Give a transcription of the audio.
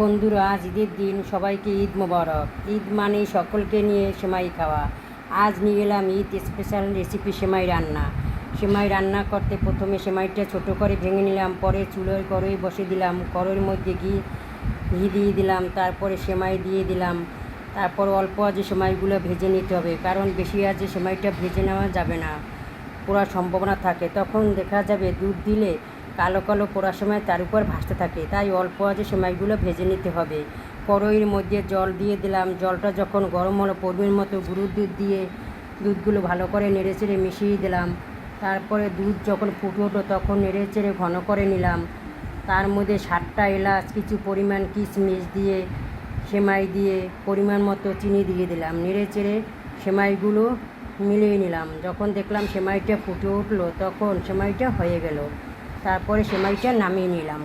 বন্ধুরা, আজ ঈদের দিন, সবাইকে ঈদ মোবারক। ঈদ মানে সকলকে নিয়ে সেমাই খাওয়া। আজ নিয়ে এলাম ঈদ স্পেশাল রেসিপি সেমাই রান্না। সেমাই রান্না করতে প্রথমে সেমাইটা ছোট করে ভেঙে নিলাম, পরে চুলোয় কড়াই বসে দিলাম, কড়াইয়ের মধ্যে ঘি ঘি দিয়ে দিলাম, তারপরে সেমাই দিয়ে দিলাম। তারপর অল্প আজে সেমাইগুলো ভেজে নিতে হবে, কারণ বেশি আজে সেমাইটা ভেজে নেওয়া যাবে না, পোড়ার সম্ভাবনা থাকে। তখন দেখা যাবে দুধ দিলে কালো কালো পোড়ার সময় তার উপর ভাসতে থাকে। তাই অল্প আজে সেমাইগুলো ভেজে নিতে হবে। কড়াইয়ের মধ্যে জল দিয়ে দিলাম। জলটা যখন গরম হলো, পরিমাণ মতো গরুর দুধ দিয়ে দুধগুলো ভালো করে নেড়ে চেড়ে মিশিয়ে দিলাম। তারপরে দুধ যখন ফুটে উঠল, তখন নেড়ে চেড়ে ঘন করে নিলাম। তার মধ্যে সাতটা এলাচ, কিছু পরিমাণ কিশমিশ দিয়ে, সেমাই দিয়ে পরিমাণ মতো চিনি দিয়ে দিলাম। নেড়ে চেড়ে সেমাইগুলো মিলিয়ে নিলাম। যখন দেখলাম সেমাইটা ফুটে উঠল, তখন সেমাইটা হয়ে গেল। তারপরে সেমাইটা নামিয়ে নিলাম